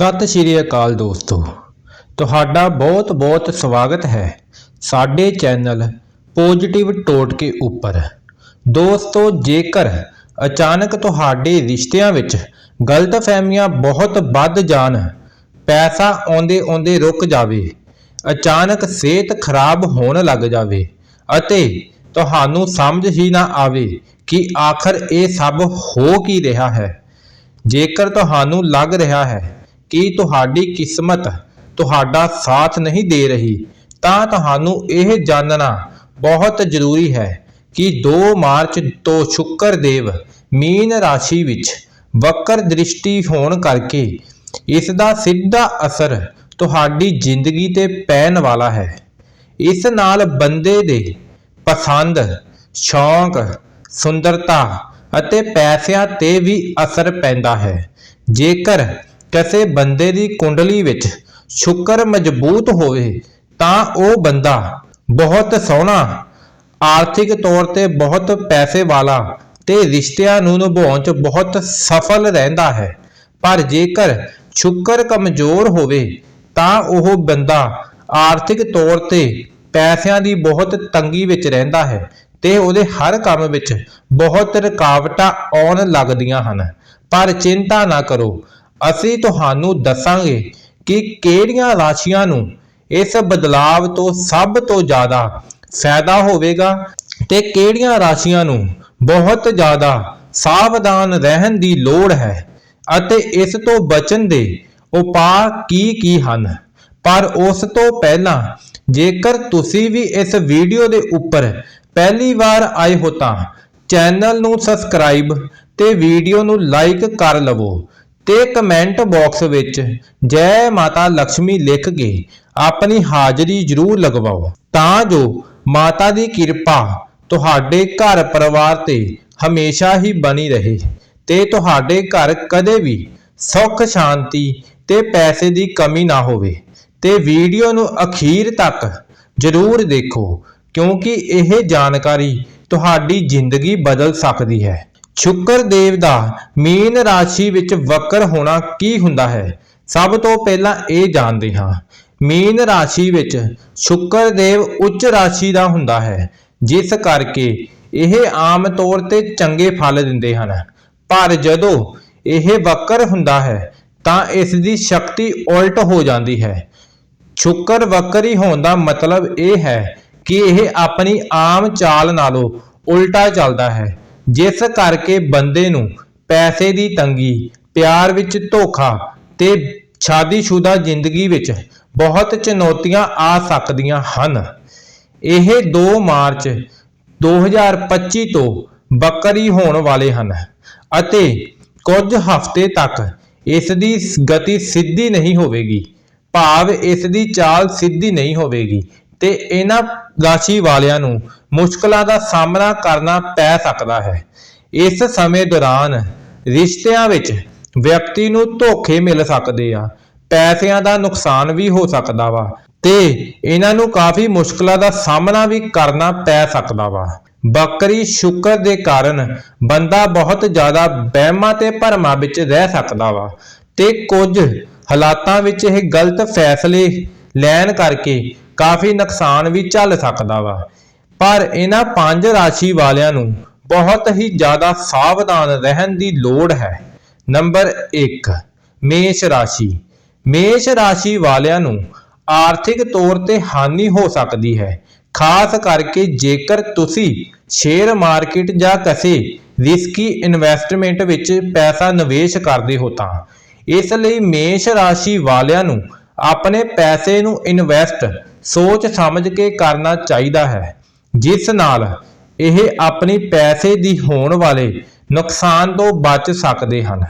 ਸਤਿ ਸ਼੍ਰੀ ਅਕਾਲ ਦੋਸਤੋ। ਤੁਹਾਡਾ ਬਹੁਤ-ਬਹੁਤ ਸਵਾਗਤ ਹੈ ਸਾਡੇ ਚੈਨਲ ਪੋਜੀਟਿਵ ਟੋਟਕੇ ਉੱਪਰ। ਦੋਸਤੋ, ਜੇਕਰ ਅਚਾਨਕ ਤੁਹਾਡੇ ਰਿਸ਼ਤਿਆਂ ਵਿੱਚ ਗਲਤਫਹਿਮੀਆਂ ਬਹੁਤ ਵੱਧ ਜਾਣ, ਪੈਸਾ ਆਉਂਦੇ ਆਉਂਦੇ ਰੁਕ ਜਾਵੇ, ਅਚਾਨਕ ਸਿਹਤ ਖਰਾਬ ਹੋਣ ਲੱਗ ਜਾਵੇ ਅਤੇ ਤੁਹਾਨੂੰ ਸਮਝ ਹੀ ਨਾ ਆਵੇ ਕਿ ਆਖਰ ਇਹ ਸਭ ਹੋ ਕੀ ਰਿਹਾ ਹੈ। ਜੇਕਰ ਤੁਹਾਨੂੰ ਲੱਗ ਰਿਹਾ ਹੈ ਕਿ ਤੁਹਾਡੀ ਕਿਸਮਤ ਤੁਹਾਡਾ ਸਾਥ ਨਹੀਂ ਦੇ ਰਹੀ, ਤਾਂ ਤੁਹਾਨੂੰ ਇਹ ਜਾਣਨਾ ਬਹੁਤ ਜ਼ਰੂਰੀ ਹੈ ਕਿ 2 ਮਾਰਚ ਤੋਂ ਸ਼ੁੱਕਰ ਦੇਵ ਮੀਨ ਰਾਸ਼ੀ ਵਿੱਚ ਵਕਰ ਦ੍ਰਿਸ਼ਟੀ ਹੋਣ ਕਰਕੇ ਇਸ ਦਾ ਸਿੱਧਾ ਅਸਰ ਤੁਹਾਡੀ ਜ਼ਿੰਦਗੀ ਤੇ ਪੈਣ ਵਾਲਾ ਹੈ। ਇਸ ਨਾਲ ਬੰਦੇ ਦੇ ਪਸੰਦ, ਸ਼ੌਂਕ, ਸੁੰਦਰਤਾ ਅਤੇ ਪੈਸਿਆਂ ਤੇ ਵੀ ਅਸਰ ਪੈਂਦਾ ਹੈ। ਜੇਕਰ ਕਿਸੇ ਬੰਦੇ ਦੀ ਕੁੰਡਲੀ ਵਿੱਚ ਸ਼ੁਕਰ ਮਜ਼ਬੂਤ ਹੋਵੇ ਤਾਂ ਉਹ ਬੰਦਾ ਬਹੁਤ ਸੋਹਣਾ, ਆਰਥਿਕ ਤੌਰ ਤੇ ਬਹੁਤ ਪੈਸੇ ਵਾਲਾ ਤੇ ਰਿਸ਼ਤਿਆਂ ਨੂੰ ਨਿਭਾਉਣ 'ਚ ਬਹੁਤ ਸਫਲ ਰਹਿੰਦਾ ਹੈ। ਪਰ ਜੇਕਰ ਸ਼ੁਕਰ ਕਮਜ਼ੋਰ ਹੋਵੇ ਤਾਂ ਉਹ ਬੰਦਾ ਆਰਥਿਕ ਤੌਰ ਤੇ ਪੈਸਿਆਂ ਦੀ ਬਹੁਤ ਤੰਗੀ ਵਿੱਚ ਰਹਿੰਦਾ ਹੈ ਤੇ ਉਹਦੇ ਹਰ ਕੰਮ ਵਿੱਚ ਬਹੁਤ ਰੁਕਾਵਟਾਂ ਆਉਣ ਲੱਗਦੀਆਂ ਹਨ। ਪਰ ਚਿੰਤਾ ਨਾ ਕਰੋ ਅਸੀਂ ਤੁਹਾਨੂੰ ਦੱਸਾਂਗੇ ਕਿ ਕਿਹੜੀਆਂ ਰਾਸ਼ੀਆਂ ਨੂੰ ਇਸ ਬਦਲਾਵ ਤੋਂ ਸਭ ਤੋਂ ਜ਼ਿਆਦਾ ਫਾਇਦਾ ਹੋਵੇਗਾ ਤੇ ਕਿਹੜੀਆਂ ਰਾਸ਼ੀਆਂ ਨੂੰ ਬਹੁਤ ਜ਼ਿਆਦਾ ਸਾਵਧਾਨ ਰਹਿਣ ਦੀ ਲੋੜ ਹੈ ਅਤੇ ਇਸ ਤੋਂ ਬਚਣ ਦੇ ਉਪਾਅ ਕੀ ਕੀ ਹਨ। ਪਰ ਉਸ ਤੋਂ ਪਹਿਲਾਂ ਜੇਕਰ ਤੁਸੀਂ ਵੀ ਇਸ ਵੀਡੀਓ ਦੇ ਉੱਪਰ ਪਹਿਲੀ ਵਾਰ ਆਏ ਹੋ ਤਾਂ ਚੈਨਲ ਨੂੰ ਸਬਸਕ੍ਰਾਈਬ ਤੇ ਵੀਡੀਓ ਨੂੰ ਲਾਈਕ ਕਰ ਲਵੋ ਤੇ ਕਮੈਂਟ ਬਾਕਸ ਵਿੱਚ, ਜੈ ਮਾਤਾ ਲక్ష్ਮੀ ਲਿਖ ਕੇ ਆਪਣੀ ਹਾਜ਼ਰੀ ਜ਼ਰੂਰ ਲਗਵਾਓ। ਤਾਂ ਜੋ ਮਾਤਾ ਦੀ ਕਿਰਪਾ ਤੁਹਾਡੇ ਘਰ ਪਰਿਵਾਰ ਤੇ ਹਮੇਸ਼ਾ ਹੀ ਬਣੀ ਰਹੇ ਤੇ ਤੁਹਾਡੇ ਘਰ ਕਦੇ ਵੀ ਸੁੱਖ, ਸ਼ਾਂਤੀ ਤੇ ਪੈਸੇ ਦੀ ਕਮੀ ਨਾ ਹੋਵੇ। ਤੇ ਵੀਡੀਓ ਨੂੰ ਅਖੀਰ ਤੱਕ ਜ਼ਰੂਰ ਦੇਖੋ, ਕਿਉਂਕਿ ਇਹ ਜਾਣਕਾਰੀ ਤੁਹਾਡੀ ਜ਼ਿੰਦਗੀ ਬਦਲ ਸਕਦੀ ਹੈ। ਸ਼ੁਕਰ ਦੇਵ ਦਾ ਮੀਨ ਰਾਸ਼ੀ ਵਿੱਚ ਵਕਰ ਹੋਣਾ ਕੀ ਹੁੰਦਾ ਹੈ? ਸਭ ਤੋਂ ਪਹਿਲਾਂ ਇਹ ਜਾਣਦੇ ਹਾਂ। ਮੀਨ ਰਾਸ਼ੀ ਵਿੱਚ ਸ਼ੁਕਰ ਦੇਵ ਉੱਚ ਰਾਸ਼ੀ ਦਾ ਹੁੰਦਾ ਹੈ, ਜਿਸ ਕਰਕੇ ਇਹ ਆਮ ਤੌਰ ਤੇ ਚੰਗੇ ਫਲ ਦਿੰਦੇ ਹਨ। ਪਰ ਜਦੋਂ ਇਹ ਵਕਰ ਹੁੰਦਾ ਹੈ, ਤਾਂ ਇਸ ਦੀ ਸ਼ਕਤੀ ਉਲਟ ਹੋ ਜਾਂਦੀ ਹੈ। ਸ਼ੁਕਰ ਵਕਰੀ ਹੋਣ ਦਾ ਮਤਲਬ ਇਹ ਹੈ ਕਿ ਇਹ ਆਪਣੀ ਆਮ ਚਾਲ ਨਾਲੋਂ ਉਲਟਾ ਚੱਲਦਾ ਹੈ। ਜਿਸ ਕਰਕੇ ਬੰਦੇ ਨੂੰ ਪੈਸੇ ਦੀ ਤੰਗੀ, ਪਿਆਰ ਵਿੱਚ ਧੋਖਾ ਤੇ ਸ਼ਾਦੀशुदा ਜ਼ਿੰਦਗੀ ਵਿੱਚ ਬਹੁਤ ਚੁਣੌਤੀਆਂ ਆ ਸਕਦੀਆਂ ਹਨ। ਇਹ 2 ਮਾਰਚ 2025 ਤੋਂ ਬੱਕਰੀ ਹੋਣ ਵਾਲੇ ਹਨ ਅਤੇ ਕੁਝ ਹਫ਼ਤੇ ਤੱਕ ਇਸ ਦੀ ਗਤੀ ਸਿੱਧੀ ਨਹੀਂ ਹੋਵੇਗੀ। ਭਾਵ ਇਸ ਦੀ ਚਾਲ ਸਿੱਧੀ ਨਹੀਂ ਹੋਵੇਗੀ। ਤੇ ਇਹਨਾਂ ਰਾਸ਼ੀ ਵਾਲਿਆਂ ਨੂੰ ਮੁਸ਼ਕਲਾਂ ਦਾ ਸਾਹਮਣਾ ਕਰਨਾ ਪੈ ਸਕਦਾ ਹੈ। ਇਸ ਸਮੇਂ ਦੌਰਾਨ ਰਿਸ਼ਤਿਆਂ ਵਿੱਚ ਵਿਅਕਤੀ ਨੂੰ ਧੋਖੇ ਮਿਲ ਸਕਦੇ ਆ, ਪੈਸਿਆਂ ਦਾ ਨੁਕਸਾਨ ਵੀ ਹੋ ਸਕਦਾ ਵਾ ਤੇ ਇਹਨਾਂ ਨੂੰ ਕਾਫੀ ਮੁਸ਼ਕਲਾਂ ਦਾ ਸਾਹਮਣਾ ਵੀ ਕਰਨਾ ਪੈ ਸਕਦਾ ਵਾ। ਬੱਕਰੀ ਸ਼ੁਕਰ ਦੇ ਕਾਰਨ ਬੰਦਾ ਬਹੁਤ ਜ਼ਿਆਦਾ ਵਹਿਮਾਂ ਤੇ ਭਰਮਾਂ ਵਿੱਚ ਰਹਿ ਸਕਦਾ ਵਾ ਤੇ ਕੁਝ ਹਾਲਾਤਾਂ ਵਿੱਚ ਇਹ ਗਲਤ ਫੈਸਲੇ ਲੈਣ ਕਰਕੇ ਕਾਫੀ ਨੁਕਸਾਨ ਵੀ ਝੱਲ ਸਕਦਾ ਵਾ। ਪਰ ਇਹਨਾਂ ਪੰਜ ਰਾਸ਼ੀ ਵਾਲਿਆਂ ਨੂੰ ਬਹੁਤ ਹੀ ਜ਼ਿਆਦਾ ਸਾਵਧਾਨ ਰਹਿਣ ਦੀ ਲੋੜ ਹੈ। ਨੰਬਰ 1 ਮੇਸ਼ ਰਾਸ਼ੀ। ਮੇਸ਼ ਰਾਸ਼ੀ ਵਾਲਿਆਂ ਨੂੰ ਆਰਥਿਕ ਤੌਰ ਤੇ ਹਾਨੀ ਹੋ ਸਕਦੀ ਹੈ। ਖਾਸ ਕਰਕੇ ਜੇਕਰ ਤੁਸੀਂ ਸ਼ੇਅਰ ਮਾਰਕੀਟ ਜਾਂ ਕਿਸੇ ਰਿਸਕੀ ਇਨਵੈਸਟਮੈਂਟ ਵਿੱਚ ਪੈਸਾ ਨਿਵੇਸ਼ ਕਰਦੇ ਹੋ ਤਾਂ, ਇਸ ਲਈ ਮੇਸ਼ ਰਾਸ਼ੀ ਵਾਲਿਆਂ ਨੂੰ ਆਪਣੇ ਪੈਸੇ ਨੂੰ ਇਨਵੈਸਟ ਸੋਚ ਸਮਝ ਕੇ ਕਰਨਾ ਚਾਹੀਦਾ ਹੈ, ਜਿਸ ਨਾਲ ਇਹ ਆਪਣੀ ਪੈਸੇ ਦੀ ਹੋਣ ਵਾਲੇ ਨੁਕਸਾਨ ਤੋਂ ਬਚ ਸਕਦੇ ਹਨ।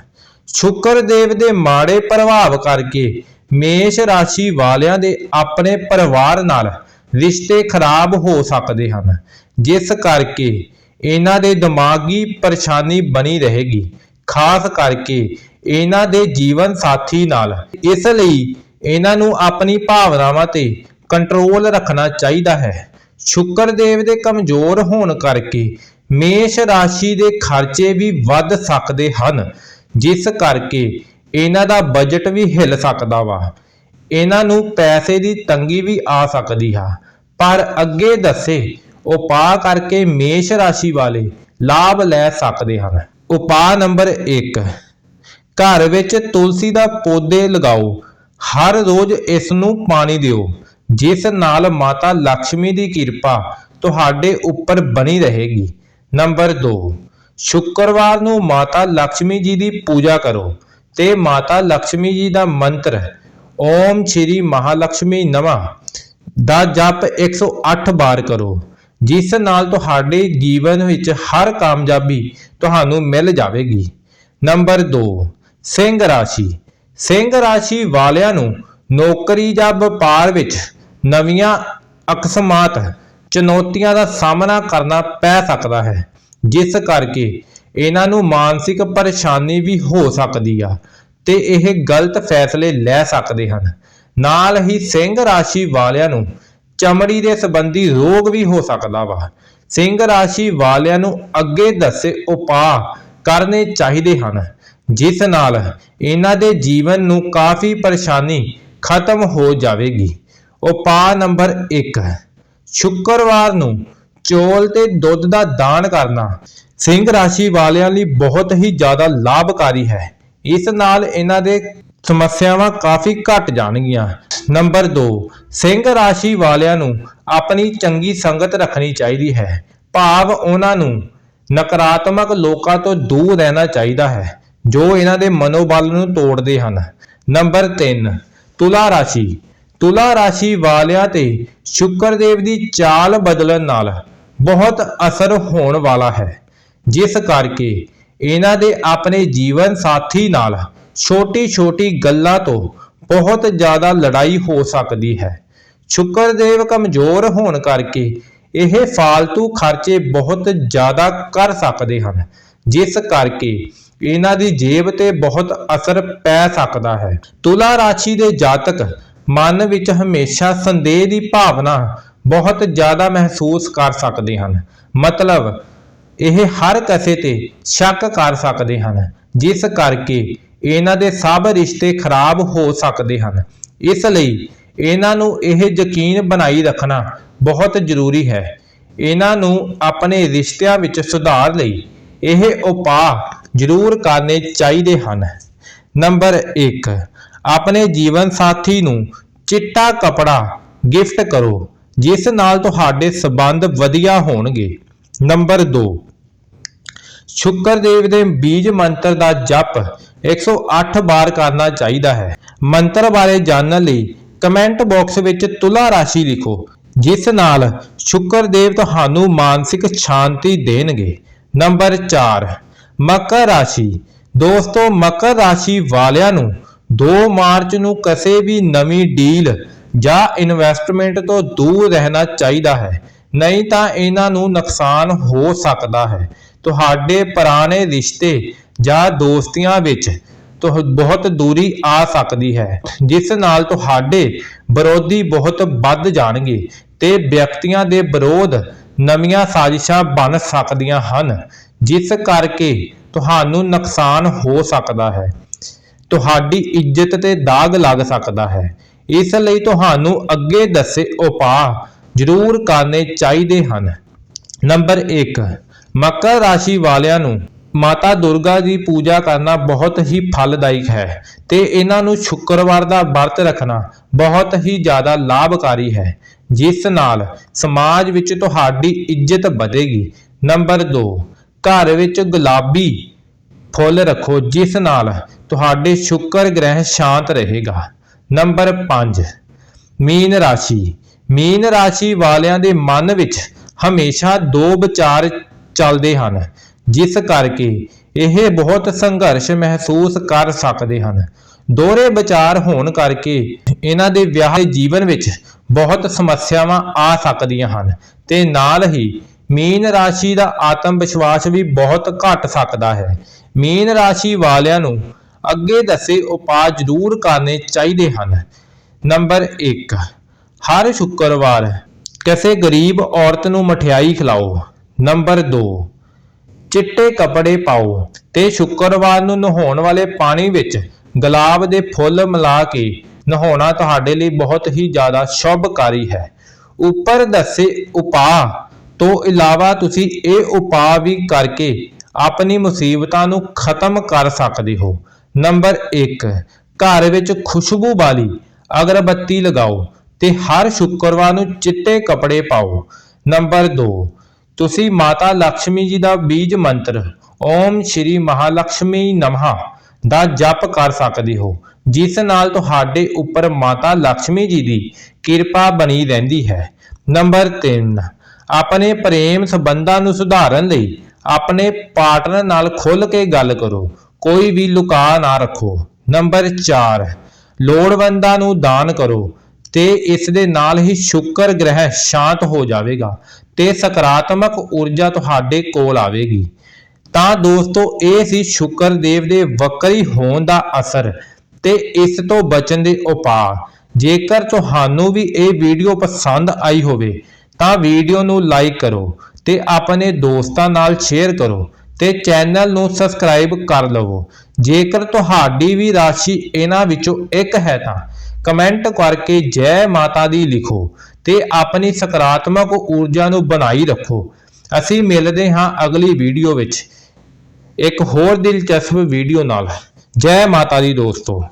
ਸ਼ੁਕਰ ਦੇ ਮਾੜੇ ਪ੍ਰਭਾਵ ਕਰਕੇ ਮੇਸ਼ ਰਾਸ਼ੀ ਵਾਲਿਆਂ ਦੇ ਆਪਣੇ ਪਰਿਵਾਰ ਨਾਲ ਰਿਸ਼ਤੇ ਖਰਾਬ ਹੋ ਸਕਦੇ ਹਨ, ਜਿਸ ਕਰਕੇ ਇਹਨਾਂ ਦੇ ਦਿਮਾਗੀ ਪਰੇਸ਼ਾਨੀ ਬਣੀ ਰਹੇਗੀ। ਖਾਸ ਕਰਕੇ ਇਹਨਾਂ ਦੇ ਜੀਵਨ ਸਾਥੀ ਨਾਲ। ਇਸ ਲਈ ਇਹਨਾਂ ਨੂੰ ਆਪਣੀ ਭਾਵਨਾਵਾਂ ਤੇ ਕੰਟਰੋਲ ਰੱਖਣਾ ਚਾਹੀਦਾ ਹੈ। ਸ਼ੁਕਰਦੇਵ ਦੇ ਕਮਜ਼ੋਰ ਹੋਣ ਕਰਕੇ ਮੇਸ਼ ਰਾਸ਼ੀ ਦੇ ਖਰਚੇ ਵੀ ਵੱਧ ਸਕਦੇ ਹਨ, ਜਿਸ ਕਰਕੇ ਇਹਨਾਂ ਦਾ ਬਜਟ ਵੀ ਹਿੱਲ ਸਕਦਾ ਵਾ। ਇਹਨਾਂ ਨੂੰ ਪੈਸੇ ਦੀ ਤੰਗੀ ਵੀ ਆ ਸਕਦੀ ਹੈ ਪਰ ਅੱਗੇ ਦੱਸੇ, ਉਪਾਅ ਕਰਕੇ ਮੇਸ਼ ਰਾਸ਼ੀ ਵਾਲੇ ਲਾਭ ਲੈ ਸਕਦੇ ਹਨ। ਉਪਾਅ ਨੰਬਰ 1 ਘਰ ਵਿੱਚ ਤੁਲਸੀ ਦਾ ਪੌਦੇ ਲਗਾਓ। ਹਰ ਰੋਜ਼ ਇਸ ਨੂੰ ਪਾਣੀ ਦਿਓ। ਜਿਸ ਨਾਲ ਮਾਤਾ ਲਕਸ਼ਮੀ ਦੀ ਕਿਰਪਾ ਤੁਹਾਡੇ ਉੱਪਰ ਬਣੀ ਰਹੇਗੀ। ਨੰਬਰ 2 ਸ਼ੁੱਕਰਵਾਰ ਨੂੰ ਮਾਤਾ ਲਕਸ਼ਮੀ ਜੀ ਦੀ ਪੂਜਾ ਕਰੋ ਤੇ ਮਾਤਾ ਲਕਸ਼ਮੀ ਜੀ ਦਾ ਮੰਤਰ ਓਮ ਸ਼੍ਰੀ ਮਹਾਲక్ష్ਮੀ ਨਮਾ ਦਾ ਜਪ 108 ਵਾਰ ਕਰੋ, ਜਿਸ ਨਾਲ ਤੁਹਾਡੇ ਜੀਵਨ ਵਿੱਚ ਹਰ ਕਾਮਯਾਬੀ ਤੁਹਾਨੂੰ ਮਿਲ ਜਾਵੇਗੀ। ਨੰਬਰ 2 ਸਿੰਘ ਰਾਸ਼ੀ ਸਿੰਘ ਰਾਸ਼ੀ ਵਾਲਿਆਂ ਨੂੰ ਨੌਕਰੀ ਜਾਂ ਵਪਾਰ ਵਿੱਚ ਨਵੀਆਂ ਅਕਸਮਾਤ ਚੁਣੌਤੀਆਂ ਦਾ ਸਾਹਮਣਾ ਕਰਨਾ ਪੈ ਸਕਦਾ ਹੈ। ਜਿਸ ਕਰਕੇ ਇਹਨਾਂ ਨੂੰ ਮਾਨਸਿਕ ਪਰੇਸ਼ਾਨੀ ਵੀ ਹੋ ਸਕਦੀ ਆ ਤੇ ਇਹ ਗਲਤ ਫੈਸਲੇ ਲੈ ਸਕਦੇ ਹਨ। ਨਾਲ ਹੀ ਸਿੰਘ ਰਾਸ਼ੀ ਵਾਲਿਆਂ ਨੂੰ ਚਮੜੀ ਦੇ ਸੰਬੰਧੀ ਰੋਗ ਵੀ ਹੋ ਸਕਦਾ ਵਾ। ਸਿੰਘ ਰਾਸ਼ੀ ਵਾਲਿਆਂ ਨੂੰ ਅੱਗੇ ਦੱਸੇ ਉਪਾਅ ਕਰਨੇ ਚਾਹੀਦੇ ਹਨ, ਜਿਸ ਨਾਲ ਇਹਨਾਂ ਦੇ ਜੀਵਨ ਨੂੰ ਕਾਫੀ ਪਰੇਸ਼ਾਨੀ ਖਤਮ ਹੋ ਜਾਵੇਗੀ। ਉਪਾਅ ਨੰਬਰ 1 ਸ਼ੁੱਕਰਵਾਰ ਨੂੰ ਚੌਲ ਤੇ ਦੁੱਧ ਦਾ ਦਾਨ ਕਰਨਾ ਸਿੰਘ ਰਾਸ਼ੀ ਵਾਲਿਆਂ ਲਈ ਬਹੁਤ ਹੀ ਜ਼ਿਆਦਾ ਲਾਭਕਾਰੀ ਹੈ। ਇਸ ਨਾਲ ਇਹਨਾਂ ਦੇ ਸਮੱਸਿਆਵਾਂ ਕਾਫੀ ਘਟ ਜਾਣਗੀਆਂ। ਨੰਬਰ 2 ਸਿੰਘ ਰਾਸ਼ੀ ਵਾਲਿਆਂ ਨੂੰ ਆਪਣੀ ਚੰਗੀ ਸੰਗਤ ਰੱਖਣੀ ਚਾਹੀਦੀ ਹੈ। ਭਾਵ ਉਹਨਾਂ ਨੂੰ ਨਕਾਰਾਤਮਕ ਲੋਕਾਂ ਤੋਂ ਦੂਰ ਰਹਿਣਾ ਚਾਹੀਦਾ ਹੈ, ਜੋ ਇਹਨਾਂ ਦੇ ਮਨੋਬਲ ਨੂੰ ਤੋੜਦੇ ਹਨ। ਨੰਬਰ 3 ਤੁਲਾ ਰਾਸ਼ੀ। ਤੁਲਾ ਰਾਸ਼ੀ ਵਾਲਿਆਂ ਤੇ ਸ਼ੁਕਰਦੇਵ ਦੀ ਚਾਲ ਬਦਲਣ ਨਾਲ ਬਹੁਤ ਅਸਰ ਹੋਣ ਵਾਲਾ ਹੈ। ਜਿਸ ਕਰਕੇ ਇਹਨਾਂ ਦੇ ਆਪਣੇ ਜੀਵਨ ਸਾਥੀ ਨਾਲ ਛੋਟੀ-ਛੋਟੀ ਗੱਲਾਂ ਤੋਂ ਬਹੁਤ ਜ਼ਿਆਦਾ ਲੜਾਈ ਹੋ ਸਕਦੀ ਹੈ। ਸ਼ੁੱਕਰਦੇਵ ਕਮਜ਼ੋਰ ਹੋਣ ਕਰਕੇ ਇਹ ਫਾਲਤੂ ਖਰਚੇ ਬਹੁਤ ਜ਼ਿਆਦਾ ਕਰ ਸਕਦੇ ਹਨ, ਜਿਸ ਕਰਕੇ ਇਹਨਾਂ ਦੀ ਜੇਬ ਤੇ ਬਹੁਤ ਅਸਰ ਪੈ ਸਕਦਾ ਹੈ। ਤੁਲਾ ਰਾਸ਼ੀ ਦੇ ਜਾਤਕ ਮਨ ਵਿੱਚ ਹਮੇਸ਼ਾ ਸੰਦੇਹ ਦੀ ਭਾਵਨਾ ਬਹੁਤ ਜ਼ਿਆਦਾ ਮਹਿਸੂਸ ਕਰ ਸਕਦੇ ਹਨ। ਮਤਲਬ, ਇਹ ਹਰ ਕਿਸੇ ਤੇ ਸ਼ੱਕ ਕਰ ਸਕਦੇ ਹਨ, ਜਿਸ ਕਰਕੇ ਇਹਨਾਂ ਦੇ ਸਭ ਰਿਸ਼ਤੇ ਖਰਾਬ ਹੋ ਸਕਦੇ ਹਨ। ਇਸ ਲਈ ਇਹਨਾਂ ਨੂੰ ਇਹ ਯਕੀਨ ਬਣਾਈ ਰੱਖਣਾ ਬਹੁਤ ਜ਼ਰੂਰੀ ਹੈ। ਇਹਨਾਂ ਨੂੰ ਆਪਣੇ ਰਿਸ਼ਤਿਆਂ ਵਿੱਚ ਸੁਧਾਰ ਲਈ ਇਹ ਉਪਾਅ ਜ਼ਰੂਰ ਕਰਨੇ ਚਾਹੀਦੇ ਹਨ। ਨੰਬਰ 1 ਆਪਣੇ ਜੀਵਨ ਸਾਥੀ ਨੂੰ ਚਿੱਟਾ ਕਪੜਾ ਗਿਫਟ ਕਰੋ, ਜਿਸ ਨਾਲ ਤੁਹਾਡੇ ਸਬੰਧ ਵਧੀਆ ਹੋਣਗੇ। ਨੰਬਰ 2 ਸ਼ੁੱਕਰ ਦੇਵ ਦੇ ਬੀਜ ਮੰਤਰ ਦਾ ਜਪ 108 ਵਾਰ ਕਰਨਾ ਚਾਹੀਦਾ ਹੈ। ਮੰਤਰ ਬਾਰੇ ਜਾਣਨ ਲਈ ਕਮੈਂਟ ਬਾਕਸ ਵਿੱਚ ਤੁਲਾ ਰਾਸ਼ੀ ਲਿਖੋ, ਜਿਸ ਨਾਲ ਸ਼ੁੱਕਰਦੇਵ ਤੁਹਾਨੂੰ ਮਾਨਸਿਕ ਸ਼ਾਂਤੀ ਦੇਣਗੇ। ਨੰਬਰ 4 ਮਕਰ ਰਾਸ਼ੀ, ਦੋਸਤੋ ਮਕਰ ਰਾਸ਼ੀ ਵਾਲਿਆਂ ਨੂੰ 2 ਮਾਰਚ ਨੂੰ ਕਿਸੇ ਵੀ ਨਵੀਂ ਡੀਲ ਜਾਂ ਇਨਵੈਸਟਮੈਂਟ ਤੋਂ ਦੂਰ ਰਹਿਣਾ ਚਾਹੀਦਾ ਹੈ। ਨਹੀਂ ਤਾਂ ਇਹਨਾਂ ਨੂੰ ਨੁਕਸਾਨ ਹੋ ਸਕਦਾ ਹੈ। ਤੁਹਾਡੇ ਪੁਰਾਣੇ ਰਿਸ਼ਤੇ ਜਾਂ ਦੋਸਤੀਆਂ ਵਿੱਚ ਤੁਹ, ਬਹੁਤ ਦੂਰੀ ਆ ਸਕਦੀ ਹੈ, ਜਿਸ ਨਾਲ ਤੁਹਾਡੇ ਵਿਰੋਧੀ ਬਹੁਤ ਵੱਧ ਜਾਣਗੇ ਤੇ ਵਿਅਕਤੀਆਂ ਦੇ ਵਿਰੋਧ ਨਵੀਆਂ ਸਾਜ਼ਿਸ਼ਾਂ ਬਣ ਸਕਦੀਆਂ ਹਨ, ਜਿਸ ਕਰਕੇ ਤੁਹਾਨੂੰ ਨੁਕਸਾਨ ਹੋ ਸਕਦਾ ਹੈ। ਤੁਹਾਡੀ ਇੱਜ਼ਤ ਤੇ ਦਾਗ ਲੱਗ ਸਕਦਾ ਹੈ। ਇਸ ਲਈ ਤੁਹਾਨੂੰ ਅੱਗੇ ਦੱਸੇ ਉਪਾਅ ਜ਼ਰੂਰ ਕਰਨੇ ਚਾਹੀਦੇ ਹਨ। ਨੰਬਰ 1 ਮਕਰ ਰਾਸ਼ੀ ਵਾਲਿਆਂ ਨੂੰ ਮਾਤਾ ਦੁਰਗਾ ਦੀ ਪੂਜਾ ਕਰਨਾ ਬਹੁਤ ਹੀ ਫਲਦਾਇਕ ਹੈ ਤੇ ਇਹਨਾਂ ਨੂੰ ਸ਼ੁੱਕਰਵਾਰ ਦਾ ਵਰਤ ਰੱਖਣਾ ਬਹੁਤ ਹੀ ਜ਼ਿਆਦਾ ਲਾਭਕਾਰੀ ਹੈ। ਜਿਸ ਨਾਲ ਸਮਾਜ ਵਿੱਚ ਤੁਹਾਡੀ ਇੱਜ਼ਤ ਵਧੇਗੀ। ਨੰਬਰ 2 ਘਰ ਵਿੱਚ ਗੁਲਾਬੀ ਫੁੱਲ ਰੱਖੋ, ਜਿਸ ਨਾਲ ਤੁਹਾਡੇ ਸ਼ੁੱਕਰ ਗ੍ਰਹਿ ਸ਼ਾਂਤ ਰਹੇਗਾ। ਨੰਬਰ 5 ਮੀਨ ਰਾਸ਼ੀ। ਮੀਨ ਰਾਸ਼ੀ ਵਾਲਿਆਂ ਦੇ ਮਨ ਵਿੱਚ ਹਮੇਸ਼ਾ ਦੋ ਵਿਚਾਰ ਚੱਲਦੇ ਹਨ, ਜਿਸ ਕਰਕੇ ਇਹ ਬਹੁਤ ਸੰਘਰਸ਼ ਮਹਿਸੂਸ ਕਰ ਸਕਦੇ ਹਨ। ਦੋਹਰੇ ਵਿਚਾਰ ਹੋਣ ਕਰਕੇ ਇਹਨਾਂ ਦੇ ਵਿਆਹ ਦੇ ਜੀਵਨ ਵਿੱਚ ਬਹੁਤ ਸਮੱਸਿਆਵਾਂ ਆ ਸਕਦੀਆਂ ਹਨ ਤੇ ਨਾਲ ਹੀ ਮੀਨ ਰਾਸ਼ੀ ਦਾ ਆਤਮ ਵਿਸ਼ਵਾਸ ਵੀ ਬਹੁਤ ਘਟ ਸਕਦਾ ਹੈ। ਮੀਨ ਰਾਸ਼ੀ ਵਾਲਿਆਂ ਨੂੰ ਅੱਗੇ ਦੱਸੇ ਉਪਾਅ ਜ਼ਰੂਰ ਕਰਨੇ ਚਾਹੀਦੇ ਹਨ। ਨੰਬਰ 1 ਹਰ ਸ਼ੁੱਕਰਵਾਰ ਕਿਸੇ ਗਰੀਬ ਔਰਤ ਨੂੰ ਮਠਿਆਈ ਖਿਲਾਓ। ਨੰਬਰ 2 ਚਿੱਟੇ ਕੱਪੜੇ ਪਾਓ ਤੇ ਸ਼ੁੱਕਰਵਾਰ ਨੂੰ ਨਹਾਉਣ ਵਾਲੇ ਪਾਣੀ ਵਿੱਚ ਗੁਲਾਬ ਦੇ ਫੁੱਲ ਮਿਲਾ ਕੇ ਨਹਾਉਣਾ ਤੁਹਾਡੇ ਲਈ ਬਹੁਤ ਹੀ ਜ਼ਿਆਦਾ ਸ਼ੁਭਕਾਰੀ ਹੈ। ਉੱਪਰ ਦੱਸੇ ਉਪਾਅ ਤੋਂ ਇਲਾਵਾ ਤੁਸੀਂ ਇਹ ਉਪਾਅ ਵੀ ਕਰਕੇ ਆਪਣੀ ਮੁਸੀਬਤਾਂ ਨੂੰ ਖਤਮ ਕਰ ਸਕਦੇ ਹੋ। ਨੰਬਰ 1 ਘਰ ਵਿੱਚ ਖੁਸ਼ਬੂ ਵਾਲੀ ਅਗਰਬੱਤੀ ਲਗਾਓ ਤੇ ਹਰ ਸ਼ੁੱਕਰਵਾਰ ਨੂੰ ਚਿੱਟੇ ਕੱਪੜੇ ਪਾਓ। ਨੰਬਰ 2 ਤੁਸੀਂ ਮਾਤਾ ਲక్ష్ਮੀ ਜੀ ਦਾ ਬੀਜ ਮੰਤਰ ਓਮ ਸ਼੍ਰੀ ਮਹਾਲక్ష్ਮੀ ਨਮಃ ਦਾ ਜਪ ਕਰ ਸਕਦੇ ਹੋ, ਜਿਸ ਨਾਲ ਤੁਹਾਡੇ ਉੱਪਰ ਮਾਤਾ ਲక్ష్ਮੀ ਜੀ ਦੀ ਕਿਰਪਾ ਬਣੀ ਰਹਿੰਦੀ ਹੈ। ਨੰਬਰ 3 ਆਪਣੇ ਪ੍ਰੇਮ ਸੰਬੰਧਾਂ ਨੂੰ ਸੁਧਾਰਨ ਲਈ ਆਪਣੇ ਪਾਰਟਨਰ ਨਾਲ ਖੁੱਲ ਕੇ ਗੱਲ ਕਰੋ, ਕੋਈ ਵੀ ਲੁਕਾ ਨਾ ਰੱਖੋ। ਨੰਬਰ 4 ਲੋੜਵੰਦਾਂ ਨੂੰ ਦਾਨ ਕਰੋ ਤੇ ਇਸ ਦੇ ਨਾਲ ਹੀ ਸ਼ੁੱਕਰ ਗ੍ਰਹਿ ਸ਼ਾਂਤ ਹੋ ਜਾਵੇਗਾ ਤੇ ਸਕਾਰਾਤਮਕ ਊਰਜਾ ਤੁਹਾਡੇ ਕੋਲ ਆਵੇਗੀ। ਤਾਂ ਦੋਸਤੋ, ਇਹ ਸੀ ਸ਼ੁੱਕਰ ਦੇਵ ਦੇ ਵਕਰੀ ਹੋਣ ਦਾ ਅਸਰ ਤੇ ਇਸ ਤੋਂ ਬਚਣ ਦੇ ਉਪਾਅ। ਜੇਕਰ ਤੁਹਾਨੂੰ ਵੀ ਇਹ ਵੀਡੀਓ ਪਸੰਦ ਆਈ ਹੋਵੇ, ਤਾਂ ਵੀਡੀਓ ਨੂੰ ਲਾਈਕ ਕਰੋ ਤੇ ਆਪਣੇ ਦੋਸਤਾਂ ਨਾਲ ਸ਼ੇਅਰ ਕਰੋ ਤੇ ਚੈਨਲ ਨੂੰ ਸਬਸਕ੍ਰਾਈਬ ਕਰ ਲਵੋ। ਜੇਕਰ ਤੁਹਾਡੀ ਵੀ ਰਾਸ਼ੀ ਇਹਨਾਂ ਵਿੱਚੋਂ ਇੱਕ ਹੈ ਤਾਂ ਕਮੈਂਟ ਕਰਕੇ ਜੈ ਮਾਤਾ ਦੀ ਲਿਖੋ ਤੇ ਆਪਣੀ ਸਕਾਰਾਤਮਕ ਊਰਜਾ ਨੂੰ ਬਣਾਈ ਰੱਖੋ। ਅਸੀਂ ਮਿਲਦੇ ਹਾਂ ਅਗਲੀ ਵੀਡੀਓ ਵਿੱਚ। ਇੱਕ ਹੋਰ ਦਿਲਚਸਪ ਵੀਡੀਓ ਨਾਲ। ਜੈ ਮਾਤਾ ਦੀ ਦੋਸਤੋ।